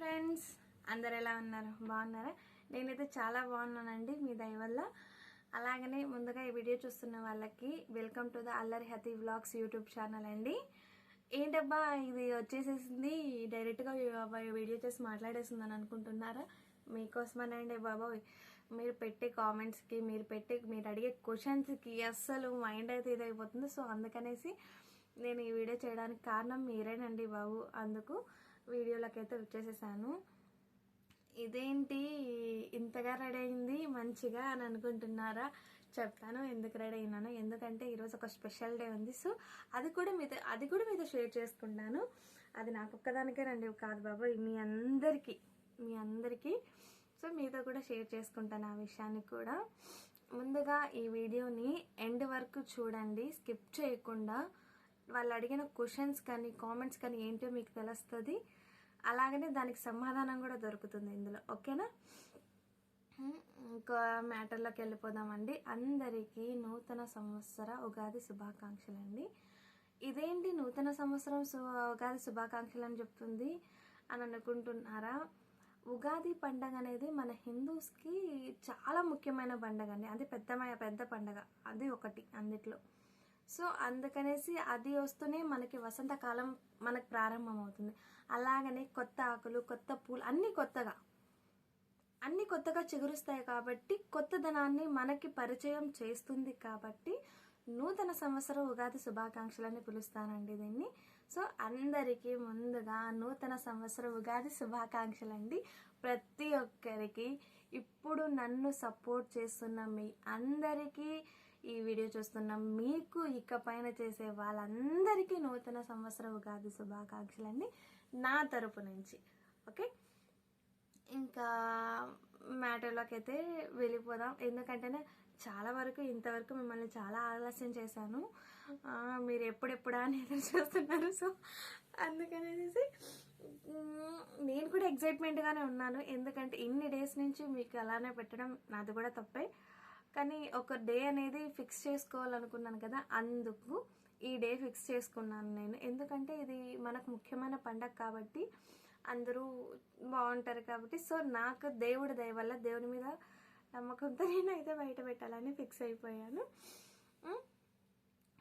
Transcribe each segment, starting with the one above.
Friends అందరు ఎలా ఉన్నారు? బాగున్నారా? నేనైతే చాలా బాగున్నానండి మీ దయ వల్ల. అలాగనే ముందుగా ఈ వీడియో చూస్తున్న వాళ్ళకి వెల్కమ్ టు ద అల్లరి హతి వ్లాగ్స్ యూట్యూబ్ ఛానల్ అండి. ఏంటబ్బా ఇది వచ్చేసేసింది. డైరెక్ట్గా వీడియో చేసి మాట్లాడేసిందని అనుకుంటున్నారా? మీకోసమేనండి బాబోయ్? మీరు పెట్టే కామెంట్స్కి మీరు పెట్టే మీరు అడిగే క్వశ్చన్స్కి అస్సలు మైండ్ అయితే ఇదైపోతుంది. సో అందుకనేసి నేను ఈ వీడియో చేయడానికి కారణం మీరేనండి బాబు. అందుకు వీడియోలకైతే వచ్చేసేసాను. ఇదేంటి? ఇంతగా రెడీ అయింది? మంచిగా అని అనుకుంటున్నారా? చెప్తాను ఎందుకు రెడీ అయినాను. ఎందుకంటే ఈరోజు ఒక స్పెషల్ డే ఉంది. సో అది కూడా మీతో అది కూడా మీతో షేర్ చేసుకుంటాను. అది నాకు ఒక్కదానికే రండి. కాదు బాబు మీ అందరికీ మీ అందరికీ. సో మీతో కూడా షేర్ చేసుకుంటాను ఆ విషయాన్ని కూడా. ముందుగా ఈ వీడియోని ఎండ్ వరకు చూడండి. స్కిప్ చేయకుండా. వాళ్ళు అడిగిన క్వశ్చన్స్ కానీ కామెంట్స్ కానీ ఏంటో మీకు తెలుస్తుంది. అలాగనే దానికి సమాధానం కూడా దొరుకుతుంది ఇందులో. ఓకేనా? ఇంకో మ్యాటర్లోకి వెళ్ళిపోదామండి. అందరికీ నూతన సంవత్సర ఉగాది శుభాకాంక్షలు అండి ఇదేంటి నూతన సంవత్సరం ఉగాది శుభాకాంక్షలు అని చెప్తుంది అని అనుకుంటున్నారా? ఉగాది పండగ అనేది మన హిందూస్కి చాలా ముఖ్యమైన పండగ అండి. అది పెద్ద పెద్ద పండగ. అది ఒకటి అందుట్లో. సో అందుకనేసి అది వస్తూనే మనకి వసంతకాలం మనకు ప్రారంభమవుతుంది. అలాగనే కొత్త ఆకులు కొత్త పూలు అన్నీ కొత్తగా. అన్ని కొత్తగా చిగురుస్తాయి కాబట్టి కొత్తదనాన్ని మనకి పరిచయం చేస్తుంది కాబట్టి నూతన సంవత్సరం ఉగాది శుభాకాంక్షలని పిలుస్తానండి దీన్ని. సో అందరికీ ముందుగా నూతన సంవత్సరం ఉగాది శుభాకాంక్షలు అండి ప్రతి ఒక్కరికి ఇప్పుడు నన్ను సపోర్ట్ చేస్తున్న మీ అందరికీ ఈ వీడియో చూస్తున్న. మీకు ఇక పైన చేసే వాళ్ళందరికీ నూతన సంవత్సర ఉగాది శుభాకాంక్షలన్నీ నా తరపు నుంచి. ఓకే? ఇంకా మ్యాటర్లోకి అయితే వెళ్ళిపోదాం. ఎందుకంటేనే చాలా వరకు ఇంతవరకు మిమ్మల్ని చాలా ఆలస్యం చేశాను. మీరు ఎప్పుడెప్పుడా అని ఎదురు చూస్తున్నారు. సో అందుకనేసి నేను కూడా ఎగ్జైట్మెంట్గానే ఉన్నాను. ఎందుకంటే ఇన్ని డేస్ నుంచి మీకు అలానే పెట్టడం నాది కూడా తప్పే. కానీ ఒక డే అనేది ఫిక్స్ చేసుకోవాలనుకున్నాను కదా అందుకు ఈ డే ఫిక్స్ చేసుకున్నాను నేను. ఎందుకంటే ఇది మనకు ముఖ్యమైన పండగ కాబట్టి అందరూ బాగుంటారు కాబట్టి. సో నాకు దేవుడి దయ వల్ల దేవుడి మీద నమ్మకంతో నేను అయితే బయట పెట్టాలని ఫిక్స్ అయిపోయాను.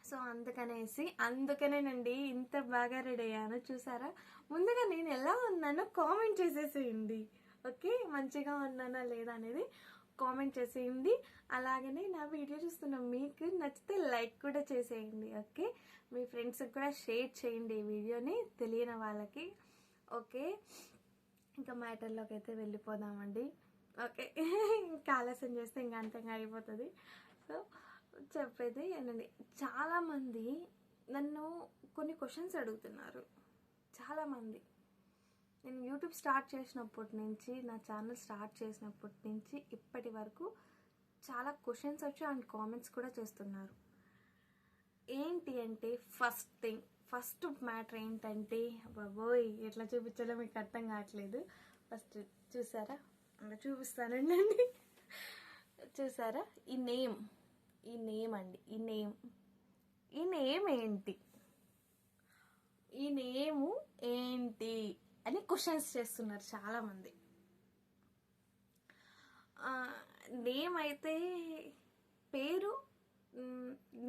సో అందుకనేసి అందుకనేనండి ఇంత బాగా రెడీ అయ్యాను. చూసారా? ముందుగా నేను ఎలా ఉన్నానో కామెంట్ చేసేసేయండి. ఓకే? మంచిగా ఉన్నానా లేదా అనేది కామెంట్ చేసేయండి. అలాగనే నా వీడియో చూస్తున్న మీకు నచ్చితే లైక్ కూడా చేసేయండి ఓకే? మీ ఫ్రెండ్స్కి కూడా షేర్ చేయండి ఈ వీడియోని తెలియని వాళ్ళకి ఓకే? ఇంకా మ్యాటర్లోకి అయితే వెళ్ళిపోదామండి ఓకే? ఇంకా ఆలస్యం చేస్తే ఇంకా అంతంగా అయిపోతుంది. సో చెప్పేది ఏంటండి చాలామంది నన్ను కొన్ని క్వశ్చన్స్ అడుగుతున్నారు. చాలామంది. నేను యూట్యూబ్ స్టార్ట్ చేసినప్పటి నుంచి నా ఛానల్ స్టార్ట్ చేసినప్పటి నుంచి ఇప్పటి వరకు చాలా క్వశ్చన్స్ వచ్చి అండ్ కామెంట్స్ కూడా చేస్తున్నారు. ఏంటి అంటే ఫస్ట్ థింగ్ ఫస్ట్ మ్యాటర్ ఏంటంటే బాబోయ్ ఎట్లా చూపించాలో మీకు అర్థం కావట్లేదు. ఫస్ట్ చూసారా? అలా చూపిస్తానండి అండి. చూసారా? ఈ నేమ్ ఈ నేమ్ అండి ఈ నేమ్ ఈ నేమ్ ఏంటి? ఈ నేము ఏంటి? అని క్వశ్చన్స్ చేస్తున్నారు చాలామంది. నేమ్ అయితే పేరు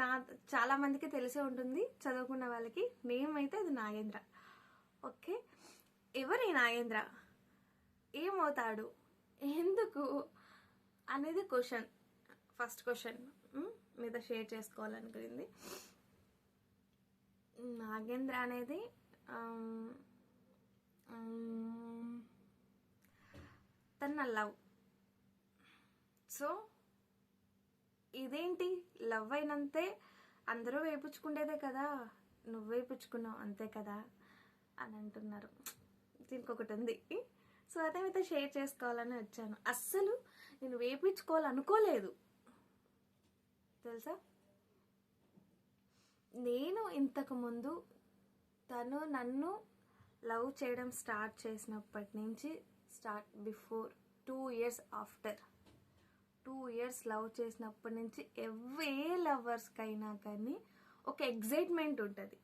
నా చాలామందికి తెలిసే ఉంటుంది చదువుకున్న వాళ్ళకి. నేమ్ అయితే అది నాగేంద్ర. ఓకే? ఎవరి నాగేంద్ర? ఏమవుతాడు? ఎందుకు? అనేది క్వశ్చన్. First question. మీద షేర్ చేసుకోవాలనుకుంది నాగేంద్ర అనేది తన లవ్. సో ఇదేంటి? లవ్ అయినంతే అందరూ వేయించుకుండేదే కదా. నువ్వు వేయించుకున్నావు అంతే కదా అని అంటున్నారు. దీనికి ఒకటి ఉంది. సో అదే మీతో షేర్ చేసుకోవాలని వచ్చాను. అస్సలు నేను వేయించుకోవాలనుకోలేదు తెలుసా? నేను ఇంతకు ముందు తను నన్ను లవ్ చేయడం స్టార్ట్ చేసినప్పటి నుంచి start before two years after. Two years love చేసినప్పటి నుంచి ఎవే లవర్స్కైనా కానీ ఒక ఎగ్జైట్మెంట్ ఉంటుంది.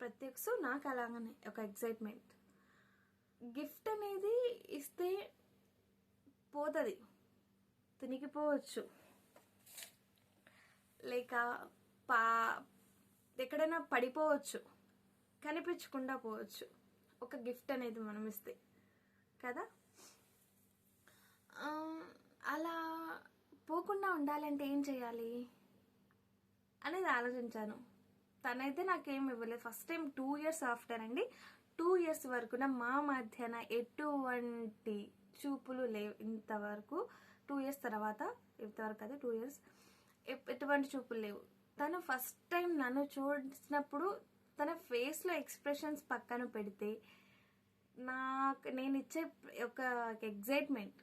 ప్రతి సో నాకు అలాగనే ఒక ఎగ్జైట్మెంట్ గిఫ్ట్ అనేది ఇస్తే పోతుంది. తినిగిపోవచ్చు. లేక పా ఎక్కడైనా పడిపోవచ్చు. కనిపించకుండా పోవచ్చు. ఒక గిఫ్ట్ అనేది మనం ఇస్తే. కదా? అలా పోకుండా ఉండాలంటే ఏం చేయాలి? అనేది ఆలోచించాను. తనైతే నాకేం ఇవ్వలేదు. First time two years after అండి. టూ ఇయర్స్ వరకున మా మధ్యన ఎటువంటి చూపులు లేవు. ఇంతవరకు టూ ఇయర్స్ తర్వాత ఇంతవరకు అదే టూ ఇయర్స్ ఎటువంటి చూపులు లేవు. తను ఫస్ట్ టైం నన్ను చూసినప్పుడు తన ఫేస్లో ఎక్స్ప్రెషన్స్ పక్కన పెడితే నాకు నేను ఇచ్చే ఒక ఎగ్జైట్మెంట్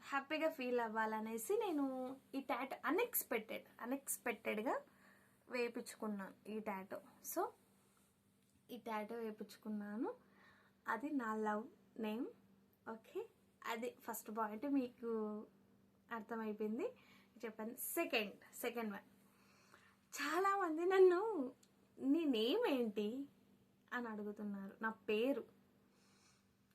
హ్యాపీగా ఫీల్ అవ్వాలనేసి నేను ఈ ట్యాట్ అన్ఎక్స్పెక్టెడ్ అన్ఎక్స్పెక్టెడ్గా వేయించుకున్నాను ఈ ట్యాటో సో ఈ ట్యాటో వేయించుకున్నాను అది నా లవ్ నేమ్. ఓకే అది ఫస్ట్ పాయింట్ మీకు అర్థమైపోయింది. చెప్పాను సెకండ్ సెకండ్ వన్ చాలామంది నన్ను నీ నేమ్ ఏంటి అని అడుగుతున్నారు. నా పేరు.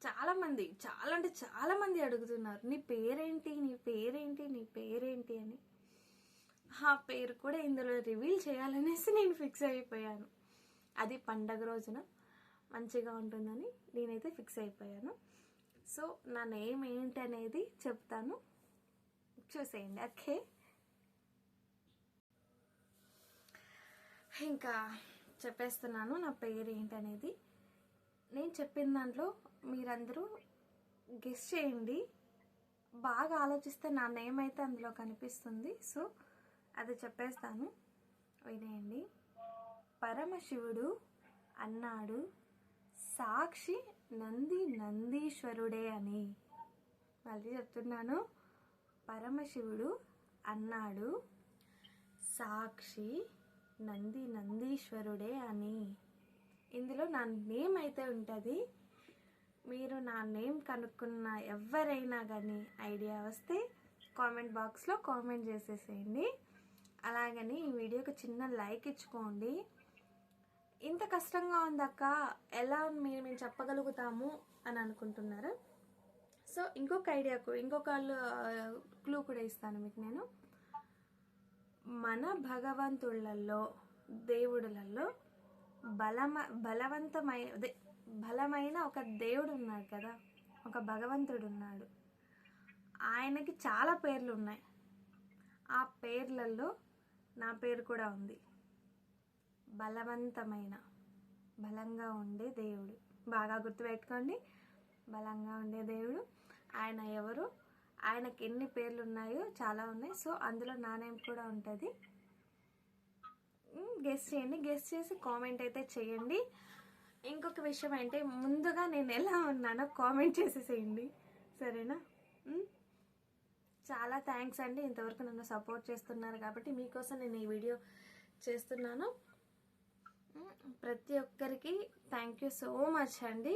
చాలా మంది చాలా అంటే చాలా మంది అడుగుతున్నారు. నీ పేరేంటి? నీ పేరేంటి? నీ పేరేంటి అని. ఆ పేరు కూడా ఇందులో రివీల్ చేయాలనేసి నేను ఫిక్స్ అయిపోయాను. అది పండగ రోజున మంచిగా ఉంటుందని నేనైతే ఫిక్స్ అయిపోయాను. సో నా నేమ్ ఏంటి అనేది చెప్తాను. చూసేయండి. ఓకే. ఇంకా చెప్పేస్తున్నాను. నా పేరు ఏంటనేది నేను చెప్పిన దాంట్లో మీరందరూ గెస్ చేయండి. బాగా ఆలోచిస్తే నా నేమ్ అయితే అందులో కనిపిస్తుంది. సో అది చెప్పేస్తాను. వినేయండి. పరమశివుడు అన్నాడు సాక్షి నంది నందీశ్వరుడే అని. మళ్ళీ చెప్తున్నాను. పరమశివుడు అన్నాడు సాక్షి నంది నందీశ్వరుడే అని. ఇందులో నా నేమ్ అయితే ఉంటుంది. మీరు నా నేమ్ కనుక్కున్న ఎవరైనా కానీ ఐడియా వస్తే కామెంట్ బాక్స్లో కామెంట్ చేసేసేయండి. అలాగని ఈ వీడియోకి చిన్న లైక్ ఇచ్చుకోండి. ఇంత కష్టంగా ఉందక్క ఎలా మీరు మేము చెప్పగలుగుతాము అని అనుకుంటున్నారు. సో ఇంకొక ఐడియాకు ఇంకొక క్లూ కూడా ఇస్తాను మీకు నేను. మన భగవంతుళ్ళల్లో దేవుడులలో బలమ బలవంతమైన అదే బలమైన ఒక దేవుడు ఉన్నాడు కదా ఒక భగవంతుడు ఉన్నాడు ఆయనకి చాలా పేర్లు ఉన్నాయి ఆ పేర్లలో నా పేరు కూడా ఉంది. బలవంతమైన బలంగా ఉండే దేవుడు. బాగా గుర్తుపెట్టుకోండి. బలంగా ఉండే దేవుడు. ఆయన ఎవరు? ఆయనకి ఎన్ని పేర్లు ఉన్నాయో చాలా ఉన్నాయి. సో అందులో నా నేమ్ కూడా ఉంటుంది. గెస్ట్ చేయండి. గెస్ట్ చేసి కామెంట్ అయితే చేయండి. ఇంకొక విషయం అంటే ముందుగా నేను ఎలా ఉన్నానో కామెంట్ చేసేసేయండి. సరేనా? చాలా థ్యాంక్స్ అండి. ఇంతవరకు నన్ను సపోర్ట్ చేస్తున్నారు కాబట్టి మీకోసం నేను ఈ వీడియో చేస్తున్నాను. ప్రతి ఒక్కరికి థ్యాంక్ యూ సో మచ్ అండి.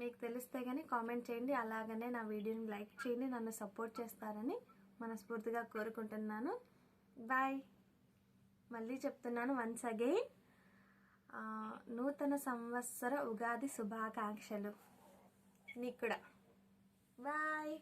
మీకు తెలిస్తే కానీ కామెంట్ చేయండి. అలాగనే నా వీడియోని లైక్ చేయండి. నన్ను సపోర్ట్ చేస్తారని మనస్ఫూర్తిగా కోరుకుంటున్నాను. బాయ్ మళ్ళీ చెప్తున్నాను వన్స్ అగైన్ నూతన సంవత్సర ఉగాది శుభాకాంక్షలు. నీకు కూడా. బాయ్